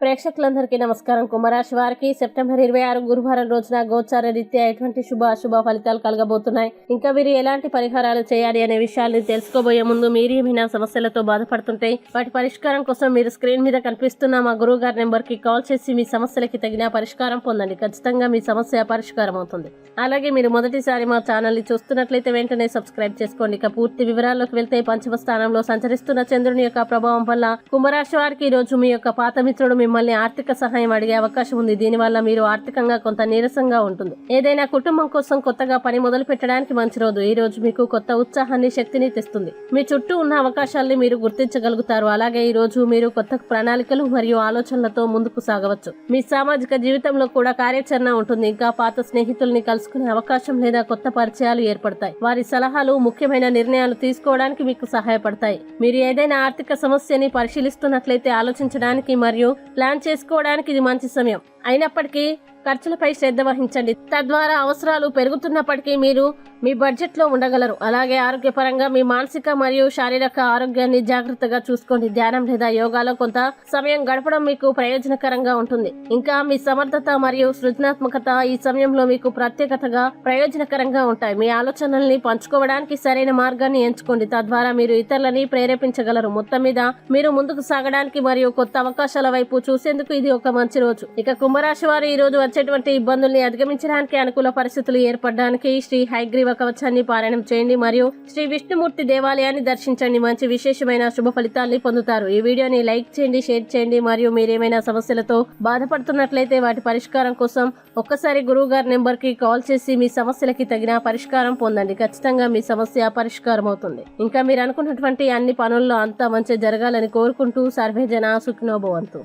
ప్రేక్షకులందరికీ నమస్కారం. కుంభరాశి వారికి సెప్టెంబర్ ఇరవై ఆరు గురువారం రోజున గోచార రీత్యా ఎటువంటి శుభ అశుభ ఫలితాలు కలగబోతున్నాయి. ఇంకా వీరు ఎలాంటి పరిహారాలు చేయాలి అనే విషయాల్ని తెలుసుకోబోయే ముందు మీరు ఏమైనా సమస్యలతో బాధపడుతుంటే వాటి పరిష్కారం కోసం మీరు స్క్రీన్ మీద కనిపిస్తున్న మా గురువు గారి నెంబర్కి కాల్ చేసి మీ సమస్యలకి తగిన పరిష్కారం పొందండి. ఖచ్చితంగా మీ సమస్య పరిష్కారం అవుతుంది. అలాగే మీరు మొదటిసారి మా ఛానల్ని చూస్తున్నట్లయితే వెంటనే సబ్స్క్రైబ్ చేసుకోండి. ఇక పూర్తి వివరాల్లోకి వెళ్తే పంచమ స్థానంలో సంచరిస్తున్న చంద్రుని యొక్క ప్రభావం వల్ల కుంభరాశి వారికి ఈ రోజు మీ యొక్క పాత మిత్రుడు మిమ్మల్ని ఆర్థిక సహాయం అడిగే అవకాశం ఉంది. దీనివల్ల మీరు ఆర్థికంగా కొంత నీరసంగా ఉంటుంది. ఏదైనా కుటుంబం కోసం కొత్తగా పని మొదలు పెట్టడానికి మంచి రోజు. ఈ రోజు మీకు కొత్త ఉత్సాహాన్ని శక్తిని తెస్తుంది. మీ చుట్టూ ఉన్న అవకాశాల్ని మీరు గుర్తించగలుగుతారు. అలాగే ఈ రోజు మీరు కొత్త ప్రణాళికలు మరియు ఆలోచనలతో ముందుకు సాగవచ్చు. మీ సామాజిక జీవితంలో కూడా కార్యాచరణ ఉంటుంది. ఇంకా పాత స్నేహితుల్ని కలుసుకునే అవకాశం లేదా కొత్త పరిచయాలు ఏర్పడతాయి. వారి సలహాలు ముఖ్యమైన నిర్ణయాలు తీసుకోవడానికి మీకు సహాయపడతాయి. మీరు ఏదైనా ఆర్థిక సమస్యని పరిశీలిస్తున్నట్లయితే ఆలోచించడానికి మరియు ప్లాన్ చేసుకోవడానికి ఇది మంచి సమయం. అయినప్పటికీ ఖర్చులపై శ్రద్ధ వహించండి. తద్వారా అవసరాలు పెరుగుతున్నప్పటికీ మీరు మీ బడ్జెట్లో ఉండగలరు. అలాగే ఆరోగ్యపరంగా మీ మానసిక మరియు శారీరక ఆరోగ్యాన్ని జాగ్రత్తగా చూసుకోండి. ధ్యానం లేదా యోగాలో కొంత సమయం గడపడం మీకు ప్రయోజనకరంగా ఉంటుంది. ఇంకా మీ సమర్థత మరియు సృజనాత్మకత ఈ సమయంలో మీకు ప్రత్యేకతగా ప్రయోజనకరంగా ఉంటాయి. మీ ఆలోచనల్ని పంచుకోవడానికి సరైన మార్గాన్ని ఎంచుకోండి. తద్వారా మీరు ఇతరులని ప్రేరేపించగలరు. మొత్తం మీద మీరు ముందుకు సాగడానికి మరియు కొత్త అవకాశాల వైపు చూసేందుకు ఇది ఒక మంచి రోజు. ఇక కుంభరాశి వారు ఈరోజు వచ్చేటువంటి ఇబ్బందుల్ని అధిగమించడానికి అనుకూల పరిస్థితులు ఏర్పడడానికి శ్రీ హైగ్రీవ కవచాన్ని పారాయణం చేయండి మరియు శ్రీ విష్ణుమూర్తి దేవాలయాన్ని దర్శించండి. మంచి విశేషమైన శుభ ఫలితాల్ని పొందుతారు. ఈ వీడియోని లైక్ చేయండి షేర్ చేయండి మరియు మీరేమైనా సమస్యలతో బాధపడుతున్నట్లయితే వాటి పరిష్కారం కోసం ఒక్కసారి గురువు గారి నెంబర్కి కాల్ చేసి మీ సమస్యలకి తగిన పరిష్కారం పొందండి. ఖచ్చితంగా మీ సమస్య పరిష్కారం అవుతుంది ఇంకా మీరు అనుకున్నటువంటి అన్ని పనుల్లో అంతా మంచి జరగాలని కోరుకుంటూ సర్వేజన సుఖినోభవంతు.